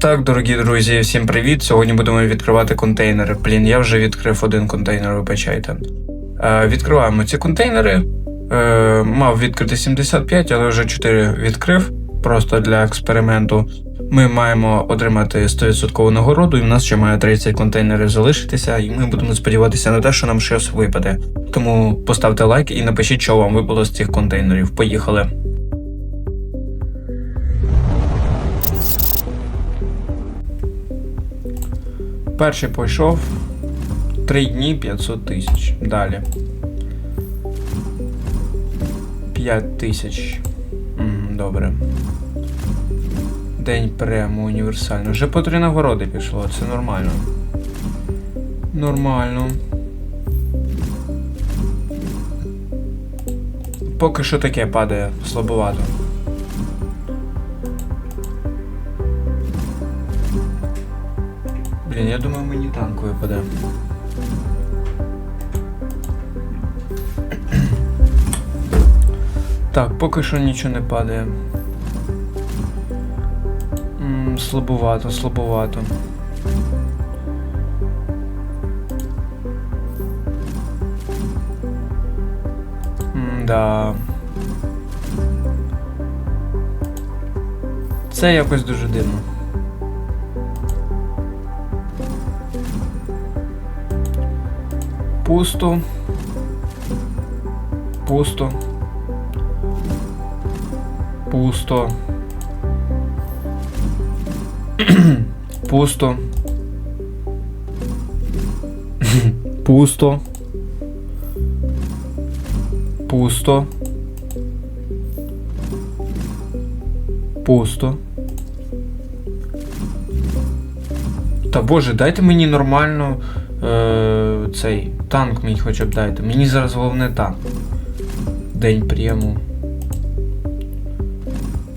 Так, дорогі друзі, всім привіт. Сьогодні будемо відкривати контейнери. Блін, я вже відкрив один контейнер, вибачайте. Е, відкриваємо ці контейнери. Е, мав відкрити 75, але вже 4 відкрив. Просто для експерименту. Ми маємо отримати 100% нагороду, і в нас ще має 30 контейнерів залишитися, і ми будемо сподіватися на те, що нам щось випаде. Тому поставте лайк і напишіть, що вам випало з цих контейнерів. Поїхали. Перший пішов. Три дні 500 тисяч. Далі. 5 тисяч. Добре. День прямо універсально. Вже по три нагороди пішло, це нормально. Нормально. Поки що таке падає слабовато. Блін, я думаю, мені танк випаде. Так, поки що нічого не падає. М, слабовато, слабовато. М, Да. Це якось дуже дивно. Пусто. Пусто. Пусто. Пусто. Пусто. Пусто. Пусто. Та боже, дайте мені нормально е, цей танк мені хоча б дайте. Мені зараз головне танк. День прийому.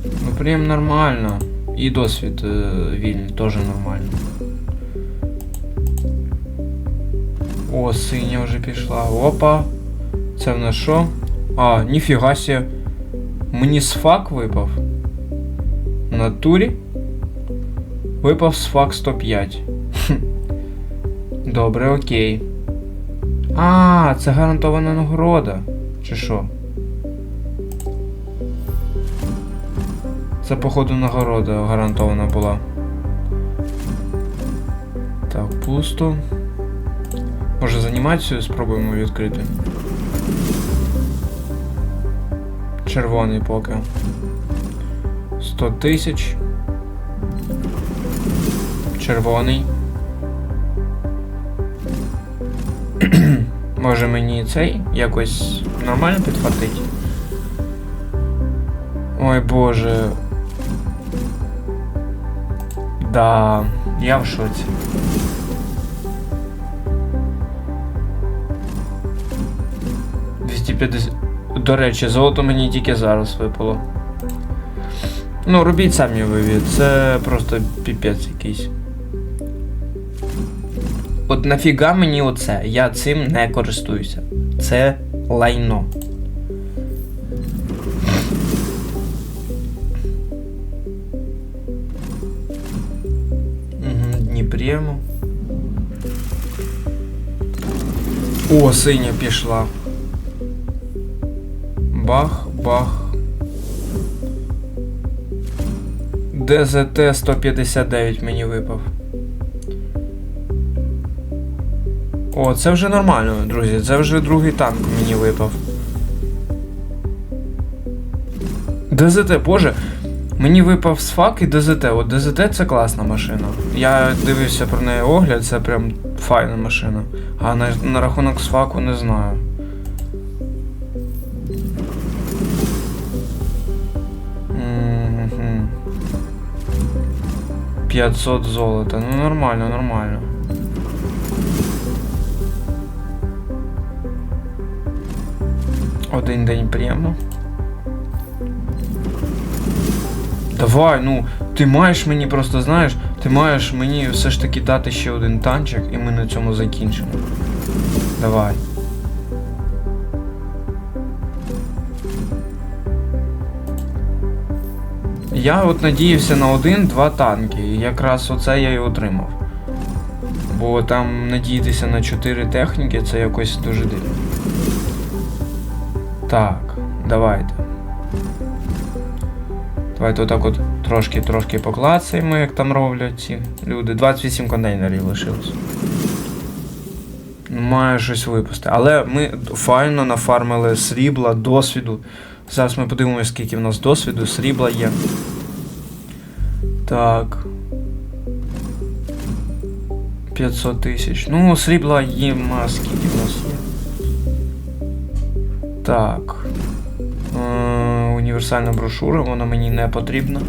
Ну прийом нормально. І досвід е, вільний, теж нормально. О, синя вже пішла. Опа. Це в нас що? А, ніфіга сі. Мені сфак випав. В натурі. Випав сфак 105. Добре, окей. А, це гарантована нагорода. Чи що? Це, походу, нагорода гарантована була. Так, пусто. Може з анімацією спробуємо відкрити. Червоний поки. 100 тисяч. Червоний. Може мені цей якось нормально підхватить? Ой боже. Да, я в шоці. «250...» До речі, золото мені тільки зараз випало. Ну, робіть самі вивід, це просто піпець якийсь. От нафіга мені оце? Я цим не користуюся. Це лайно. Дніпрємо. О, синя пішла. Бах, бах. ДЗТ 159 мені випав. О, це вже нормально, друзі. Це вже другий танк мені випав. ДЗТ, боже, мені випав сфак і ДЗТ. От ДЗТ це класна машина. Я дивився про неї огляд, це прям файна машина. А на, на рахунок сфаку не знаю. Мгм. 500 золота. Ну нормально, нормально. Один день прямо. Давай, ну, ти маєш мені просто, знаєш, ти маєш мені все ж таки дати ще один танчик, і ми на цьому закінчимо. Давай. Я от надіявся на один-два танки, і якраз оце я і отримав. Бо там надіятися на 4 техніки це якось дуже дивно. Так, давайте. Давайте отак от трошки-трошки поклацаємо, як там роблять ці люди. 28 контейнерів лишилось. Має щось випусти. Але ми файно нафармили срібла, досвіду. Зараз ми подивимося, скільки в нас досвіду, срібла є. Так. 500 тисяч. Ну, срібла є, скільки в нас. Так. Е, універсальна брошура, вона мені не потрібна.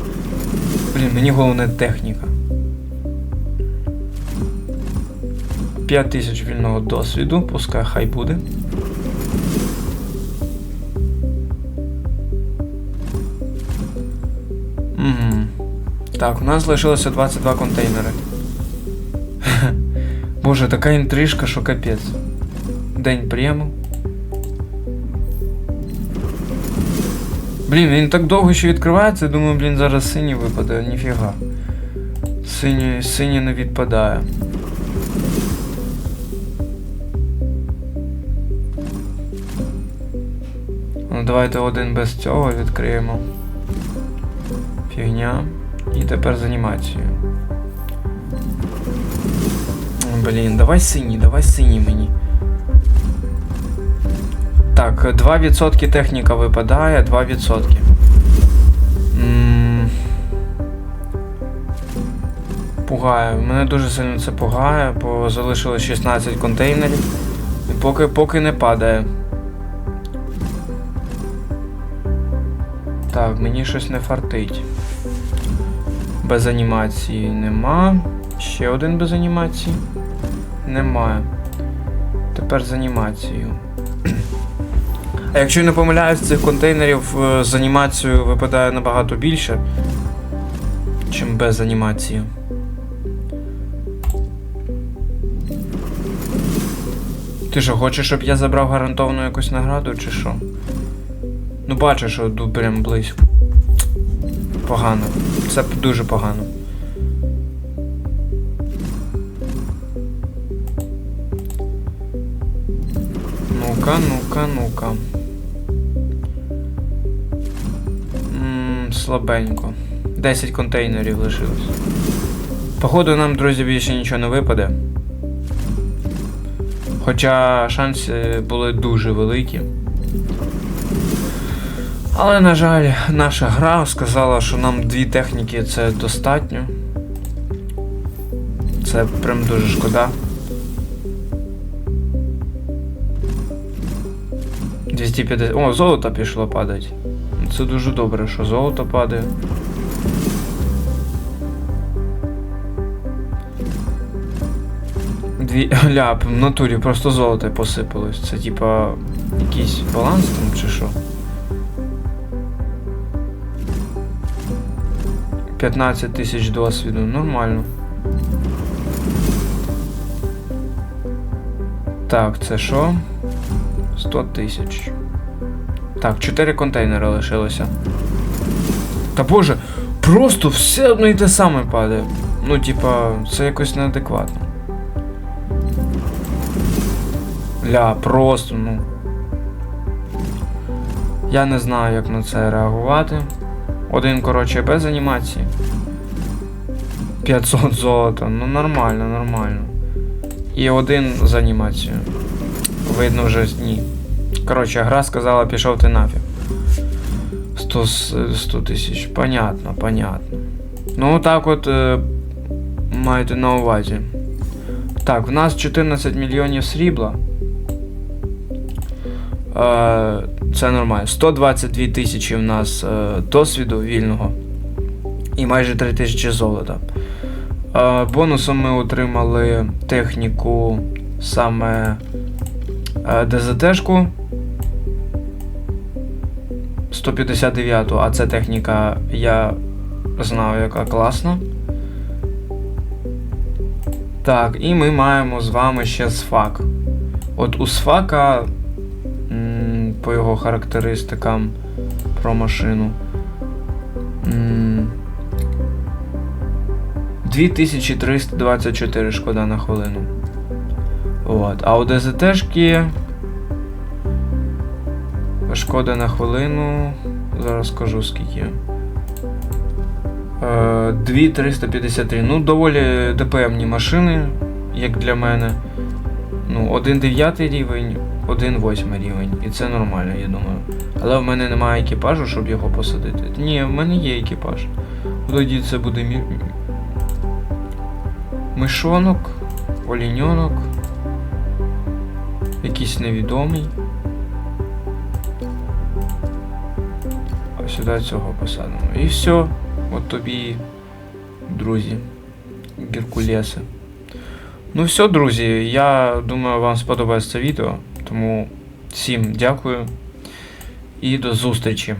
Блін, мені головне техніка. 5 тисяч вільного досвіду, пускай хай буде. Угу. Так, у нас залишилося 22 контейнери. Боже, така інтрижка, що капець. День прямо. Блін, він так довго ще відкривається, думаю, блін, зараз синій випаде, ніфіга. Синій, синій не відпадає. Ну давайте один без цього відкриємо. Фігня. І тепер з анімацією. Блін, давай синій, давай синій мені. Так, 2% техніка випадає, 2%. М, Пугає. Мене дуже сильно це пугає, бо залишилось 16 контейнерів. І поки, поки не падає. Так, мені щось не фартить. Без анімації нема. Ще один без анімації. Немає. Тепер з анімацією. А якщо я не помиляюсь, цих контейнерів е, з анімацією випадає набагато більше, чим без анімації. Ти що, хочеш, щоб я забрав гарантовану якусь награду, чи що? Ну бачиш, що тут прям близько. Погано. Це дуже погано. Ну-ка, ну-ка, ну-ка. Слабенько. 10 контейнерів лишилось. Походу нам, друзі, більше нічого не випаде. Хоча шанси були дуже великі. Але, на жаль, наша гра сказала, що нам дві техніки це достатньо. Це прям дуже шкода. 250. О, золото пішло падати. Це дуже добре, що золото падає. Дві. Ляп, в натурі просто золото посипалось. Це типа якийсь баланс там чи що? 15 тисяч досвіду, нормально. Так, це що? 100 тисяч. Так, 4 контейнери лишилося. Та боже, просто все одно і те саме падає. Ну, типа, це якось неадекватно. Ля, просто, ну. Я не знаю, як на це реагувати. Один, коротше, без анімації. 500 золота. Ну нормально, нормально. І один з анімацією. Видно вже ні. Коротше, гра сказала, пішов ти нафіг. 100 100 тисяч. Понятно, понятно. Ну так от е, маєте на увазі. Так, в нас 14 мільйонів срібла. Е, це нормально. 122 тисячі в нас е, досвіду вільного. І майже 3 тисячі золота. Е, бонусом ми отримали техніку саме ДЗТшку 159-ту, а це техніка, я знаю, яка класна. Так, і ми маємо з вами ще сфак. От у сфака по його характеристикам про машину. 2324 шкода на хвилину. От. А у ДЗТшки шкода на хвилину. Зараз скажу скільки. Е, 2353. Ну, доволі ДПМні машини, як для мене. Ну, 1,9 рівень, 1,8 рівень. І це нормально, я думаю. Але в мене немає екіпажу, щоб його посадити. Ні, в мене є екіпаж. Тоді це буде мі... мишонок, оліньонок. Якийсь невідомий. А сюди цього посадимо. І все. От тобі, друзі, Геркулеси. Ну все, друзі, я думаю, вам сподобається це відео. Тому всім дякую і до зустрічі.